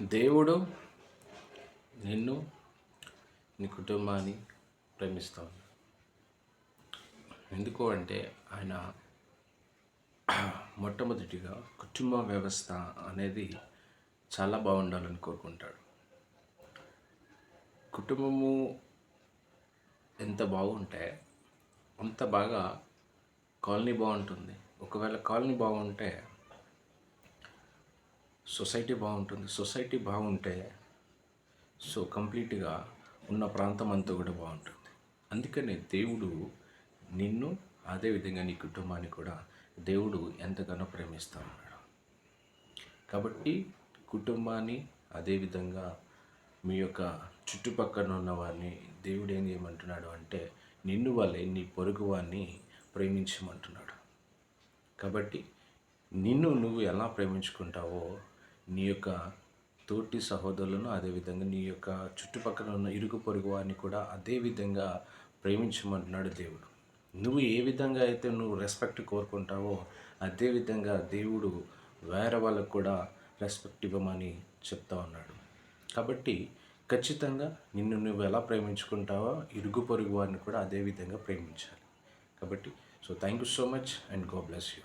దేవుడు నిన్ను నీ కుటుంబాన్ని ప్రేమిస్తాను ఎందుకు అంటే ఆయన మొట్టమొదటిగా కుటుంబ వ్యవస్థ అనేది చాలా బాగుండాలని కోరుకుంటాడు. కుటుంబము ఎంత బాగుంటే అంత బాగా కాలనీ బాగుంటుంది. ఒకవేళ కాలనీ బాగుంటే సొసైటీ బాగుంటుంది. సొసైటీ బాగుంటే సో కంప్లీట్గా ఉన్న ప్రాంతం అంతా కూడా బాగుంటుంది. అందుకనే దేవుడు నిన్ను అదేవిధంగా నీ కుటుంబాన్ని కూడా దేవుడు ఎంతగానో ప్రేమిస్తా ఉన్నాడు. కాబట్టి కుటుంబాన్ని అదేవిధంగా మీ యొక్క చుట్టుపక్కల ఉన్న వారిని దేవుడు ఏం చేయమంటున్నాడు అంటే నిన్ను వల్లే నీ పొరుగు వారిని ప్రేమించమంటున్నాడు. కాబట్టి నిన్ను నువ్వు ఎలా ప్రేమించుకుంటావో నీ యొక్క తోటి సహోదరులను అదేవిధంగా నీ యొక్క చుట్టుపక్కల ఉన్న ఇరుగు పొరుగు వారిని కూడా అదే విధంగా ప్రేమించమంటున్నాడు దేవుడు. నువ్వు ఏ విధంగా అయితే నువ్వు రెస్పెక్ట్ కోరుకుంటావో అదే విధంగా దేవుడు వేరే వాళ్ళకు కూడా రెస్పెక్ట్ ఇవ్వమని చెప్తా ఉన్నాడు. కాబట్టి ఖచ్చితంగా నిన్ను నువ్వు ఎలా ప్రేమించుకుంటావో ఇరుగు పొరుగు వారిని కూడా అదే విధంగా ప్రేమించాలి. కాబట్టి so thank you so much and God bless you